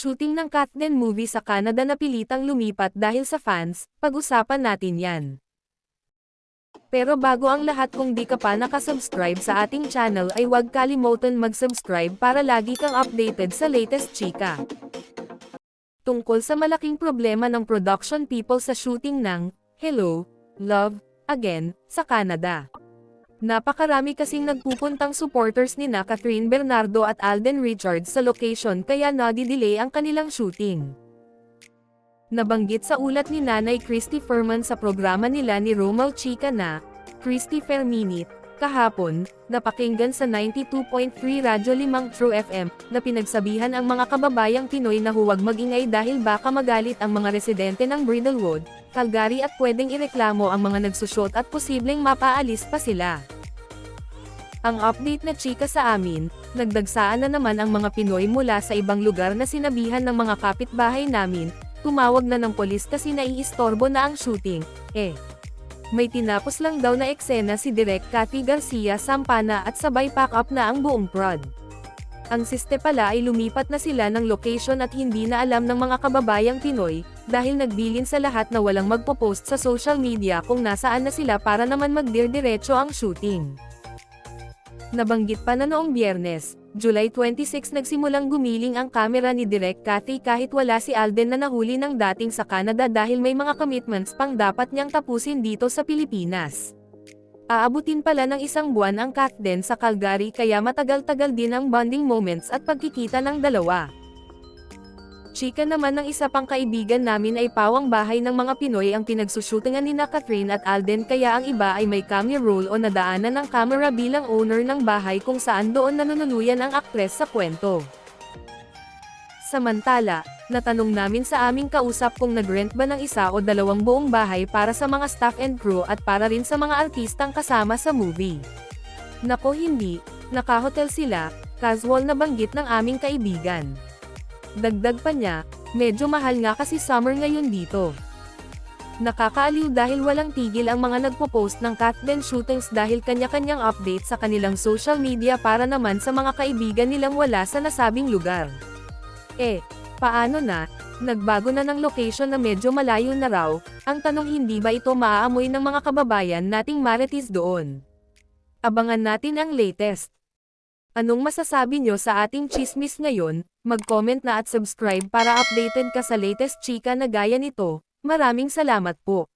Shooting ng Katden movie sa Canada na pilitang lumipat dahil sa fans, pag-usapan natin yan. Pero bago ang lahat kung di ka pa nakasubscribe sa ating channel ay huwag kalimutan mag-subscribe para lagi kang updated sa latest chika. Tungkol sa malaking problema ng production people sa shooting ng Hello, Love, Again, sa Canada. Napakarami kasing nagpupuntang supporters ni na Catherine Bernardo at Alden Richards sa location kaya nadi-delay ang kanilang shooting. Nabanggit sa ulat ni Nanay Christy Furman sa programa nila ni Romal Chica na, Christy Ferminit, kahapon, napakinggan sa 92.3 Radyo 5 True FM, na pinagsabihan ang mga kababayang Pinoy na huwag magingay dahil baka magalit ang mga residente ng Bridlewood, Calgary at pwedeng ireklamo ang mga nagsushot at posibleng mapaalis pa sila. Ang update na chika sa amin, nagdagsaan na naman ang mga Pinoy mula sa ibang lugar na sinabihan ng mga kapitbahay namin, tumawag na ng polis kasi naiistorbo na ang shooting, eh. May tinapos lang daw na eksena si Direk Cathy Garcia Sampana at sabay pack up na ang buong prod. Ang siste pala ay lumipat na sila ng location at hindi na alam ng mga kababayang Pinoy, dahil nagbilin sa lahat na walang magpo-post sa social media kung nasaan na sila para naman magdirdiretso ang shooting. Nabanggit pa na noong biyernes, July 26 nagsimulang gumiling ang kamera ni Direk Cathy kahit wala si Alden na nahuli ng dating sa Canada dahil may mga commitments pang dapat niyang tapusin dito sa Pilipinas. Aabutin pala ng isang buwan ang Katden sa Calgary kaya matagal-tagal din ang bonding moments at pagkikita ng dalawa. Chika naman ng isa pang kaibigan namin ay pawang bahay ng mga Pinoy ang pinagsushootingan ni na Catherine at Alden kaya ang iba ay may camera roll o nadaanan ng camera bilang owner ng bahay kung saan doon nanunuluyan ang aktres sa kwento. Samantala, natanong namin sa aming kausap kung nag-rent ba ng isa o dalawang buong bahay para sa mga staff and crew at para rin sa mga artistang kasama sa movie. Nako hindi, nakahotel sila, casual na banggit ng aming kaibigan. Dagdag pa niya, medyo mahal nga kasi summer ngayon dito. Nakakaaliw dahil walang tigil ang mga nagpo-post ng Katben shootings dahil kanya-kanyang update sa kanilang social media para naman sa mga kaibigan nilang wala sa nasabing lugar. Eh, paano na, nagbago na ng location na medyo malayo na raw, ang tanong hindi ba ito maaamoy ng mga kababayan nating marites doon? Abangan natin ang latest. Anong masasabi nyo sa ating chismis ngayon? Mag-comment na at subscribe para updated ka sa latest chika na gaya nito. Maraming salamat po.